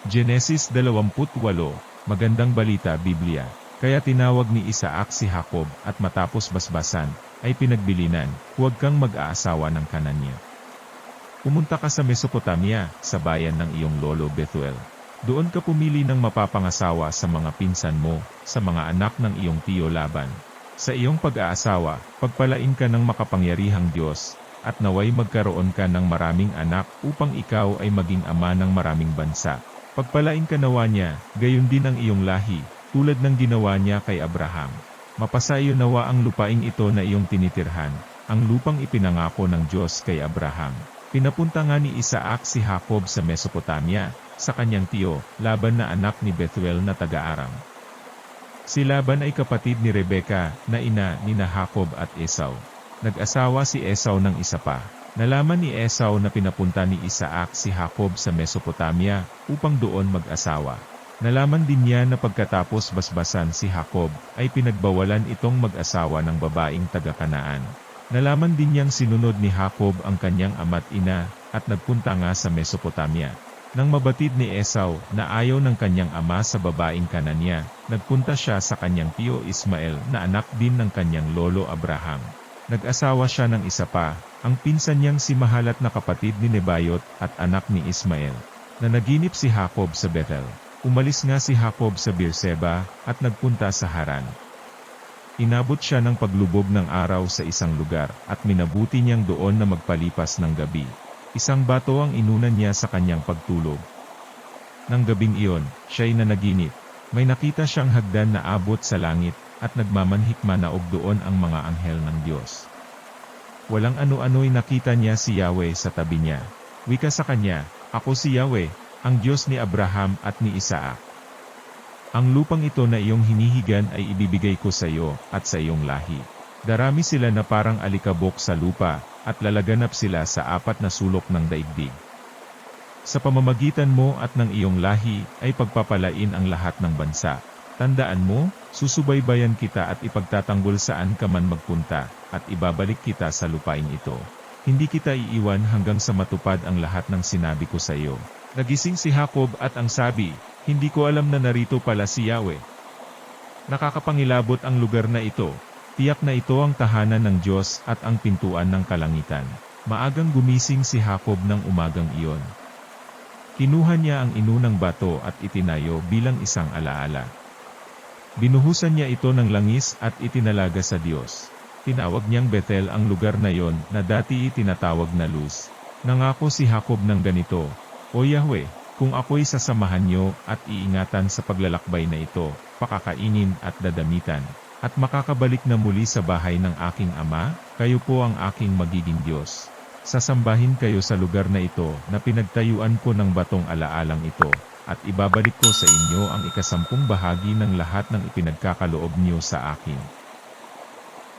Genesis 28, Magandang Balita Biblia. Kaya tinawag ni Isaac si Jacob at matapos basbasan, ay pinagbilinan, huwag kang mag-aasawa ng kanan niya. Pumunta ka sa Mesopotamia, sa bayan ng iyong lolo Bethuel. Doon ka pumili ng mapapangasawa sa mga pinsan mo, sa mga anak ng iyong tiyo Laban. Sa iyong pag-aasawa, pagpalain ka ng makapangyarihang Diyos, at naway magkaroon ka ng maraming anak upang ikaw ay maging ama ng maraming bansa. Pagpalain ka nawa niya, gayon din ang iyong lahi, tulad ng ginawa niya kay Abraham. Mapasayo nawa ang lupaing ito na iyong tinitirhan, ang lupang ipinangako ng Diyos kay Abraham. Pinapunta nga ni Isaac si Jacob sa Mesopotamia, sa kanyang tiyo, Laban na anak ni Bethuel na taga-Aram. Si Laban ay kapatid ni Rebeka, na ina ni na Jacob at Esau. Nag-asawa si Esau ng isa pa. Nalaman ni Esau na pinapunta ni Isaac si Jacob sa Mesopotamia, upang doon mag-asawa. Nalaman din niya na pagkatapos basbasan si Jacob, ay pinagbawalan itong mag-asawa ng babaeng taga-Kanaan. Nalaman din niyang sinunod ni Jacob ang kanyang ama't ina, at nagpunta nga sa Mesopotamia. Nang mabatid ni Esau na ayaw ng kanyang ama sa babaeng Kananya, nagpunta siya sa kanyang tiyo Ismael na anak din ng kanyang lolo Abraham. Nag-asawa siya ng isa pa, ang pinsan niyang si Mahalat na kapatid ni Nebayot at anak ni Ismael. Na naginip si Jacob sa Bethel. Umalis nga si Jacob sa Beerseba at nagpunta sa Haran. Inabot siya ng paglubog ng araw sa isang lugar at minabuti niyang doon na magpalipas ng gabi. Isang bato ang inunan niya sa kanyang pagtulog. Nang gabing iyon, siya'y nanaginip. May nakita siyang hagdan na abot sa langit, at nagmamanhikma na og doon ang mga anghel ng Diyos. Walang ano-ano'y nakita niya si Yahweh sa tabi niya. Wika sa kanya, Ako si Yahweh, ang Diyos ni Abraham at ni Isaac. Ang lupang ito na iyong hinihigan ay ibibigay ko sa iyo at sa iyong lahi. Darami sila na parang alikabok sa lupa, at lalaganap sila sa apat na sulok ng daigdig. Sa pamamagitan mo at ng iyong lahi, ay pagpapalain ang lahat ng bansa. Tandaan mo, susubaybayan kita at ipagtatanggol saan ka man magpunta, at ibabalik kita sa lupain ito. Hindi kita iiwan hanggang sa matupad ang lahat ng sinabi ko sa iyo. Nagising si Jacob at ang sabi, hindi ko alam na narito pala si Yahweh. Nakakapangilabot ang lugar na ito, tiyak na ito ang tahanan ng Diyos at ang pintuan ng kalangitan. Maagang gumising si Jacob ng umagang iyon. Kinuha niya ang inunang bato at itinayo bilang isang alaala. Binuhusan niya ito ng langis at itinalaga sa Diyos. Tinawag niyang Bethel ang lugar na yon na dati itinatawag na Luz. Nangako si Jacob ng ganito, O Yahweh, kung ako'y sasamahan niyo at iingatan sa paglalakbay na ito, pakakainin at dadamitan, at makakabalik na muli sa bahay ng aking ama, kayo po ang aking magiging Diyos. Sasambahin kayo sa lugar na ito na pinagtayuan ko ng batong alaalang ito, at ibabalik ko sa inyo ang ikasampung bahagi ng lahat ng ipinagkakaloob niyo sa akin.